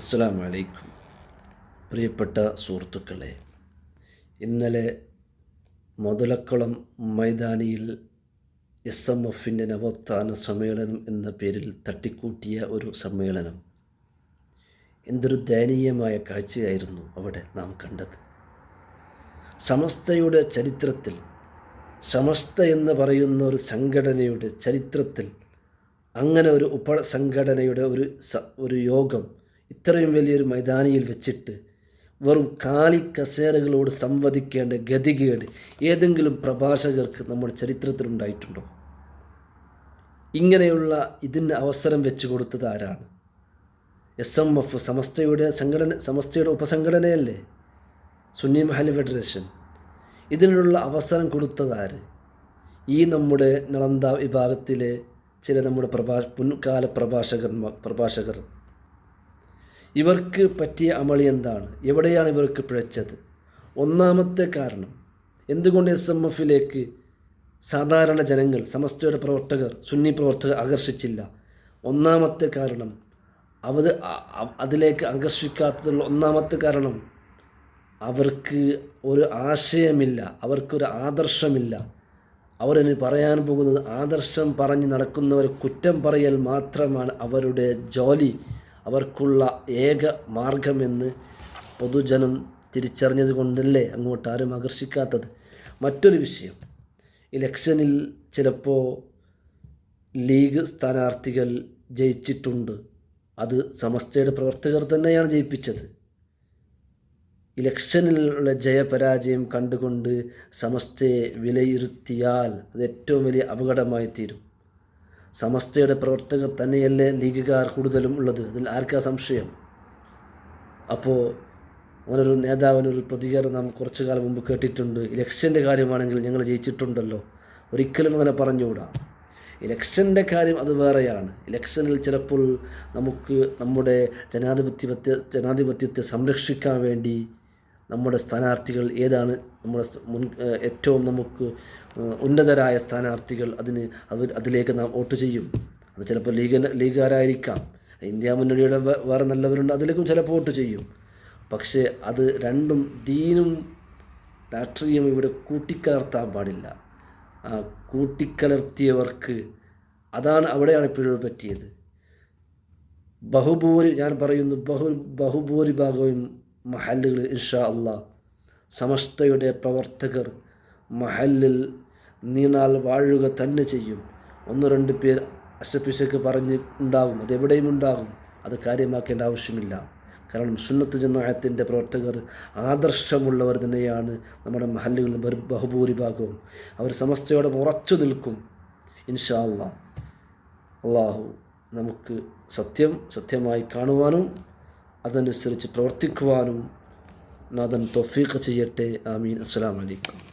അസ്സാം വലൈക്കും പ്രിയപ്പെട്ട സുഹൃത്തുക്കളെ ഇന്നലെ മുതലക്കുളം മൈതാനിയിൽ എസ് എം എഫിന്റെ നവോത്ഥാന സമ്മേളനം എന്ന പേരിൽ തട്ടിക്കൂട്ടിയ ഒരു സമ്മേളനം. എന്തൊരു ദയനീയമായ കാഴ്ചയായിരുന്നു അവിടെ നാം കണ്ടത്. സമസ്തയുടെ ചരിത്രത്തിൽ സമസ്ത എന്ന് പറയുന്ന ഒരു സംഘടനയുടെ ചരിത്രത്തിൽ അങ്ങനെ ഒരു ഉപസംഘടനയുടെ ഒരു ഒരു യോഗം ഇത്രയും വലിയൊരു മൈതാനിയിൽ വെച്ചിട്ട് വെറും കാലി കസേരകളോട് സംവദിക്കേണ്ട ഗതികേട് ഏതെങ്കിലും പ്രഭാഷകർക്ക് നമ്മുടെ ചരിത്രത്തിലുണ്ടായിട്ടുണ്ടോ ഇങ്ങനെയുള്ള ഇതിന് അവസരം വെച്ച് കൊടുത്തത് ആരാണ്? എസ് എം എഫ് സമസ്തയുടെ സംഘടന സമസ്തയുടെ ഉപസംഘടനയല്ലേ? സുന്നി മഹൽ ഫെഡറേഷൻ. ഇതിനുള്ള അവസരം കൊടുത്തതാര് ഈ നമ്മുടെ നളന്ത വിഭാഗത്തിലെ ചില നമ്മുടെ പ്രഭാ മുൻകാല പ്രഭാഷകന്മാർ പ്രഭാഷകർ. ഇവർക്ക് പറ്റിയ അമളി എന്താണ്? എവിടെയാണ് ഇവർക്ക് പിഴച്ചത്? ഒന്നാമത്തെ കാരണം എന്തുകൊണ്ട് എസ് എം എഫിലേക്ക് സാധാരണ ജനങ്ങൾ സമസ്തയുടെ പ്രവർത്തകർ സുന്നി പ്രവർത്തകർ ആകർഷിച്ചില്ല? ഒന്നാമത്തെ കാരണം അവർ അതിലേക്ക് ആകർഷിക്കാത്തതുള്ള ഒന്നാമത്തെ കാരണം അവർക്ക് ഒരു ആശയമില്ല അവർക്കൊരു ആദർശമില്ല. അവരതിന് പറയാൻ പോകുന്നത് ആദർശം പറഞ്ഞ് നടക്കുന്നവർ കുറ്റം പറയൽ മാത്രമാണ് അവരുടെ ജോലി. അവർക്കുള്ള ഏക മാർഗമെന്ന് പൊതുജനം തിരിച്ചറിഞ്ഞത് കൊണ്ടല്ലേ അങ്ങോട്ട് ആരും ആകർഷിക്കാത്തത്? മറ്റൊരു വിഷയം. ഇലക്ഷനിൽ ചിലപ്പോൾ ലീഗ് സ്ഥാനാർത്ഥികൾ ജയിച്ചിട്ടുണ്ട്. അത് സമസ്തയുടെ പ്രവർത്തകർ തന്നെയാണ് ജയിപ്പിച്ചത്. ഇലക്ഷനിലുള്ള ജയപരാജയം കണ്ടുകൊണ്ട് സമസ്തയെ വിലയിരുത്തിയാൽ അത് ഏറ്റവും വലിയ അപകടമായി തീരും. സമസ്തയുടെ പ്രവർത്തകർ തന്നെയല്ലേ ലീഗുകാർ കൂടുതലും ഉള്ളത്? അതിൽ ആർക്കാ സംശയം? അപ്പോൾ അങ്ങനൊരു നേതാവിനൊരു പ്രതികരണം നാം കുറച്ചു കാലം മുമ്പ് കേട്ടിട്ടുണ്ട്. ഇലക്ഷന്റെ കാര്യമാണെങ്കിൽ ഞങ്ങൾ ജയിച്ചിട്ടുണ്ടല്ലോ. ഒരിക്കലും അങ്ങനെ പറഞ്ഞുകൂടാ. ഇലക്ഷന്റെ കാര്യം അത് വേറെയാണ്. ഇലക്ഷനിൽ ചിലപ്പോൾ നമുക്ക് നമ്മുടെ ജനാധിപത്യ ജനാധിപത്യത്തെ സംരക്ഷിക്കാൻ വേണ്ടി നമ്മുടെ സ്ഥാനാർത്ഥികൾ ഏതാണ് നമ്മുടെ മുൻ ഏറ്റവും നമുക്ക് ഉന്നതരായ സ്ഥാനാർത്ഥികൾ അതിന് അവർ അതിലേക്ക് നാം വോട്ട് ചെയ്യും? അത് ചിലപ്പോൾ ലീഗ് ലീഗുകാരായിരിക്കാം. ഇന്ത്യ മുന്നണിയുടെ വേറെ നല്ലവരുണ്ട് അതിലേക്കും ചിലപ്പോൾ വോട്ട് ചെയ്യും. പക്ഷേ അത് രണ്ടും ദീനും രാഷ്ട്രീയം ഇവിടെ കൂട്ടിക്കലർത്താൻ പാടില്ല. ആ കൂട്ടിക്കലർത്തിയവർക്ക് അതാണ് അവിടെയാണ് പിഴവ് പറ്റിയത്. ബഹുഭൂരി ഞാൻ പറയുന്നു ബഹു ബഹുഭൂരിഭാഗവും മഹല്ലുകൾ ഇൻഷാ അല്ല സമസ്തയുടെ പ്രവർത്തകർ മഹല്ലിൽ നീണാൽ വാഴുക തന്നെ ചെയ്യും. ഒന്ന് രണ്ട് പേർ അശപ്പിശക്ക് പറഞ്ഞ് ഉണ്ടാകും അതെവിടെയും ഉണ്ടാകും. അത് കാര്യമാക്കേണ്ട ആവശ്യമില്ല. കാരണം സുന്നത്ത് ജമാഅത്തിന്റെ പ്രവർത്തകർ ആദർശമുള്ളവർ തന്നെയാണ് നമ്മുടെ മഹല്ലുകളിൽ ബഹുഭൂരിഭാഗവും. അവർ സമസ്തയോടെ ഉറച്ചു നിൽക്കും. ഇൻഷാ അള്ളാ അള്ളാഹു നമുക്ക് സത്യം സത്യമായി കാണുവാനും അതനുസരിച്ച് പ്രവർത്തിക്കുവാനും നാഥൻ തൊഫീഖ് ചെയ്യട്ടെ. ആമീൻ. അസ്സലാമലൈക്കും